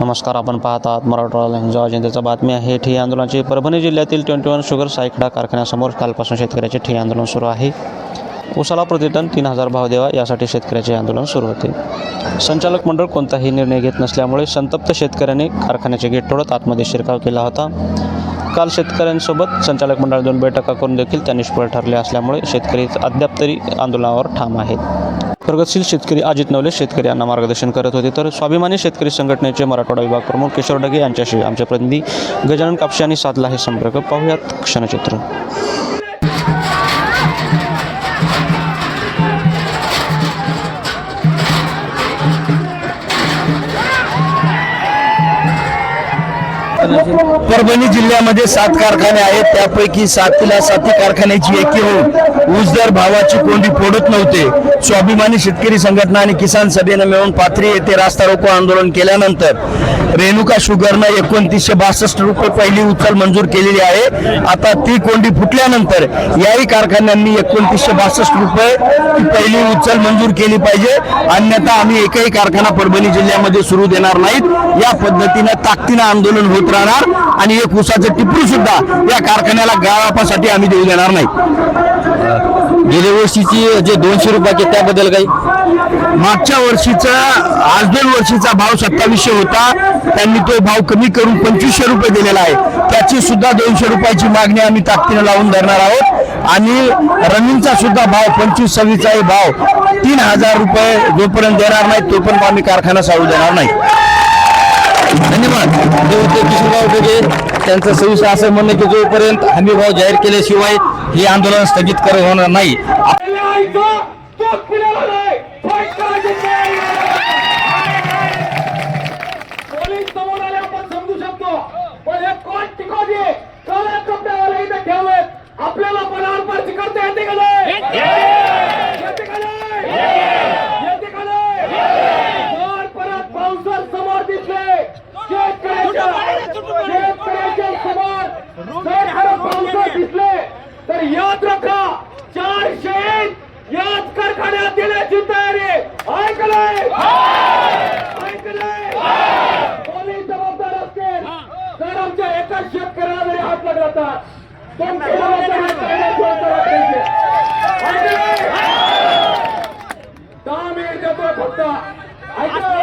नमस्कार आपण पाहत आहात मराठवाडा जेव्हा जनतेचा बातमी आहे. ठिय्या आंदोलनाची परभणी जिल्ह्यातील ट्वेंटी वन शुगर सायखडा कारखान्यासमोर कालपासून शेतकऱ्याचे ठिय्या आंदोलन सुरू आहे. उसाला प्रतिटन तीन हजार भाव द्यावा यासाठी शेतकऱ्याचे आंदोलन सुरू होते. संचालक मंडळ कोणताही निर्णय घेत नसल्यामुळे संतप्त शेतकऱ्याने कारखान्याचे गेट तोडत आतमध्ये शिरकाव केला होता. काल शेतकऱ्यांसोबत संचालक मंडळ दोन बैठका करून देखील त्या निष्फळ ठरले असल्यामुळे शेतकरी अद्याप तरी आंदोलनावर ठाम आहेत. प्रगतशील शेतकरी अजित नवले शेतकरी यांना मार्गदर्शन करत होते. तर स्वाभिमानी शेतकरी संघटनेचे मराठवाडा विभाग प्रमुख किशोर डगे यांच्याशी आमचे प्रतिनिधी गजानन कापसे यांनी साधला हे संपर्क. पाहूयात क्षणचित्र. परभणी जिल्ह्यामध्ये सात कारखाने आहेत. त्यापैकी सातीला साती कारखान्याची एकी होऊन ऊसदर भावाची कोंडी फोडत नव्हते. स्वाभिमानी शेतकरी संघटना आणि किसान सभेनं मिळून पाथरी येथे रास्ता रोको आंदोलन केल्यानंतर रेणुका शुगरनं एकोणतीसशे बासष्ट रुपये पहिली उचल मंजूर केलेली आहे. आता ती कोंडी फुटल्यानंतर याही कारखान्यांनी एकोणतीसशे बासष्ट रुपये पहिली उचल मंजूर केली पाहिजे. अन्यथा आम्ही एकही कारखाना परभणी जिल्ह्यामध्ये सुरू देणार नाहीत. या पद्धतीनं ताकदीनं आंदोलन होत राहणार आणि एक उसाचं टिपरू सुद्धा या कारखान्याला गाळापासाठी आम्ही देऊ देणार नाही. गेल्या वर्षीची जे दोनशे रुपये त्याबद्दल काही? मागच्या वर्षीचा आज दोन वर्षीचा भाव सत्तावीसशे होता. त्यांनी तो भाव कमी करून पंचवीसशे रुपये दिलेला आहे. त्याची सुद्धा दोनशे रुपयाची मागणी आम्ही ताकदीनं लावून धरणार आहोत. आणि रनिंगचा सुद्धा भाव पंचवीस सव्वीसचाही भाव तीन हजार रुपये जोपर्यंत देणार नाही तोपर्यंत आम्ही कारखाना चालू देणार नाही. धन्यवाद. जे होते किशोरराव बेगे त्यांचं सविस्तर असं म्हणणं की जोपर्यंत हमी भाव जाहीर केल्याशिवाय हे आंदोलन स्थगित कर होणार नाही. आपल्याला तोच पिलेला नाही फाईट करायची ठेवायची. ऐकलंय? दहा मिनिट देतोय फक्त. ऐकलंय?